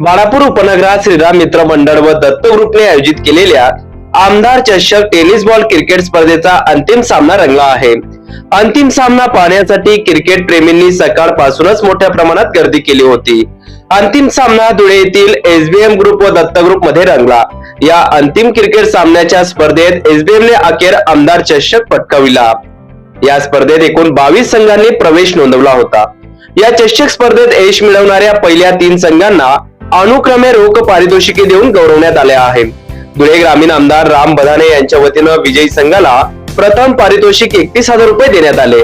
बाळापूर उपनगरात श्रीराम मित्र मंडळ व दत्त ग्रुपने आयोजित केलेल्या आमदार चषक टेनिस बॉल क्रिकेट स्पर्धेचा अंतिम सामना रंगला आहे. अंतिम सामना पाहण्यासाठी क्रिकेट प्रेमींनी सकाळपासूनच मोठ्या प्रमाणात गर्दी केली होती. अंतिम सामना धुळे येथील एसबीएम ग्रुप व दत्त ग्रुपमध्ये रंगला. या अंतिम क्रिकेट सामन्याच्या स्पर्धेत एसबीएम ने अखेर आमदार चषक पटकाविला. या स्पर्धेत एकूण बावीस संघांनी प्रवेश नोंदवला होता. या चषक स्पर्धेत यश मिळवणाऱ्या पहिल्या तीन संघांना अनुक्रमे रोख पारितोषिके देऊन गौरवण्यात आले आहे. धुळे ग्रामीण आमदार राम बधाने यांच्या वतीनं विजयी संघाला प्रथम पारितोषिक एकतीस हजार रुपये देण्यात आले.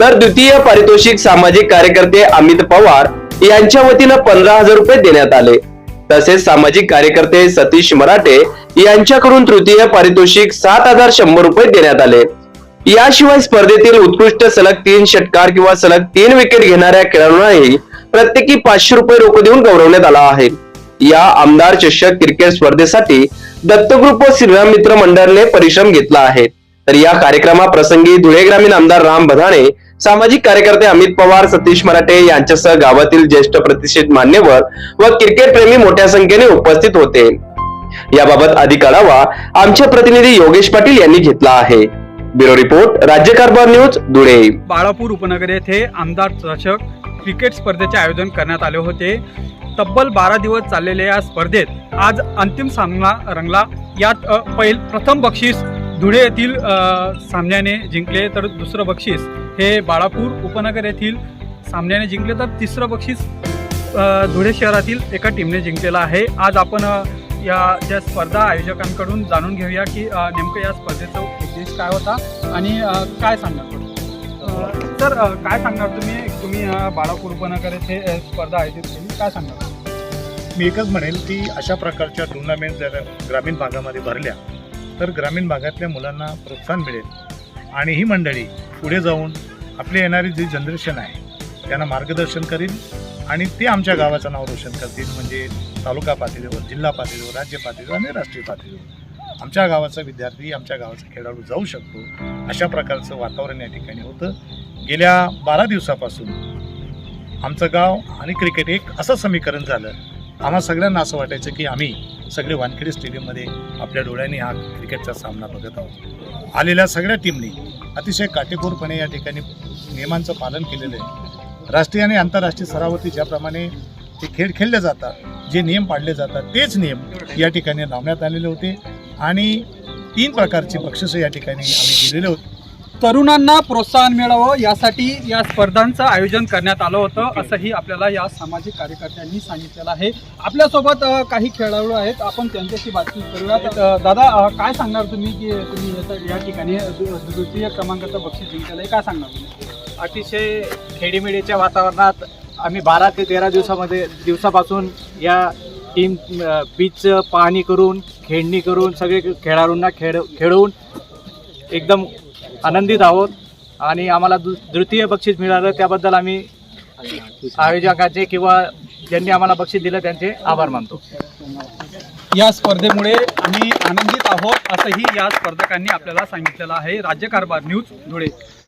तर द्वितीय पारितोषिक सामाजिक कार्यकर्ते अमित पवार यांच्या वतीनं पंधरा हजार रुपये देण्यात आले. तसेच सामाजिक कार्यकर्ते सतीश मराठे यांच्याकडून तृतीय पारितोषिक सात हजार शंभर रुपये देण्यात आले. याशिवाय स्पर्धेतील उत्कृष्ट सलग तीन षटकार किंवा सलग तीन विकेट घेणाऱ्या खेळाडूंनाही प्रत्येकी पाचशे रुपये रोख देऊन गौरवण्यात आला आहे. या आमदार चषक क्रिकेट स्पर्धेसाठी दत्तग्रुप व श्रीराम मित्र मंडळाने परिश्रम घेतला आहे. तर या कार्यक्रमाप्रसंगी धुळे ग्रामीण आमदार राम बधाणे सामाजिक कार्यकर्ते अमित पवार सतीश मराठे यांच्यासह गावातील ज्येष्ठ प्रतिष्ठित मान्यवर व क्रिकेट प्रेमी मोठ्या संख्येने उपस्थित होते. याबाबत अधिक आढावा आमचे प्रतिनिधी योगेश पाटील यांनी घेतला आहे. ब्युरो रिपोर्ट राज्य कारभार न्यूज धुळे. बाळापूर उपनगर येथे आमदार चषक क्रिकेट स्पर्धेचे आयोजन करण्यात आले होते. तब्बल बारा दिवस चाललेल्या या स्पर्धेत आज अंतिम सामना रंगला. यात पहिल प्रथम बक्षीस धुळे येथील सामन्याने जिंकले तर दुसरं बक्षीस हे बाळापूर उपनगर येथील सामन्याने जिंकले तर तिसरं बक्षीस धुळे शहरातील एका टीमने जिंकलेलं आहे. आज आपण या ज्या स्पर्धा आयोजकांकडून जाणून घेऊया की नेमकं या स्पर्धेचा उद्देश काय होता आणि काय सांगणार सर काय सांगणार तुम्ही? तुम्ही बाळा बाळापूर ते स्पर्धा आयोजित केली काय सांगणार? मी एकच म्हणेल की अशा प्रकारच्या टुर्नामेंट जर ग्रामीण भागामध्ये भरल्या तर ग्रामीण भागातल्या मुलांना प्रोत्साहन मिळेल. आणि ही मंडळी पुढे जाऊन आपली येणारी जी जनरेशन आहे त्यांना मार्गदर्शन करील आणि ते आमच्या गावाचं नाव रोशन करतील म्हणजे तालुका पातळीवर जिल्हा पातळीवर राज्य पातळीवर आणि राष्ट्रीय पातळीवर. आमच्या गावाचा विद्यार्थी आमच्या गावाचा खेळाडू जाऊ शकतो. अशा प्रकारचं वातावरण या ठिकाणी होतं. गेल्या बारा दिवसापासून आमचं गाव आणि क्रिकेट एक असं समीकरण झालं. आम्हा सगळ्यांना असं वाटायचं की आम्ही सगळे वानखेडे स्टेडियममध्ये आपल्या डोळ्यांनी हा क्रिकेटचा सामना बघत आहोत. आलेल्या सगळ्या टीमनी अतिशय काटेकोरपणे या ठिकाणी नियमांचं पालन केलेलं आहे. राष्ट्रीय आणि आंतरराष्ट्रीय स्तरावरती ज्याप्रमाणे ते खेळ खेळले जातात जे नियम पाळले जातात तेच नियम या ठिकाणी लावण्यात आलेले होते. आणि तीन प्रकारची बक्षिसं या ठिकाणी आम्ही दिलेले होते. तरुणांना प्रोत्साहन मिळावं यासाठी या स्पर्धांचं आयोजन करण्यात आलं होतं असंही आपल्याला या सामाजिक कार्यकर्त्यांनी सांगितलेलं आहे. आपल्यासोबत काही खेळाडू आहेत आपण त्यांच्याशी बातचीत करूयात. दादा काय सांगणार तुम्ही की तुम्ही या ठिकाणी दु- द्वितीय क्रमांकाचं बक्षीस जिंकलेलं आहे काय सांगणार तुम्ही? अतिशय खेडीमेडीच्या वातावरणात आम्ही बारा ते तेरा दिवसामध्ये दिवसापासून या टीम पिच पाहणी करून खेळणी करून सगळे खेळाडूंना खेळ खेळवून एकदम आनंदित आहोत. आणि आम्हाला दु द्वितीय बक्षीस मिळालं त्याबद्दल आम्ही आयोजकाचे किंवा ज्यांनी आम्हाला बक्षीस दिलं त्यांचे आभार मानतो. या स्पर्धेमुळे आम्ही आनंदित आहोत असंही या स्पर्धकांनी आपल्याला सांगितलेलं आहे. राज्यकारभार न्यूज धुळे.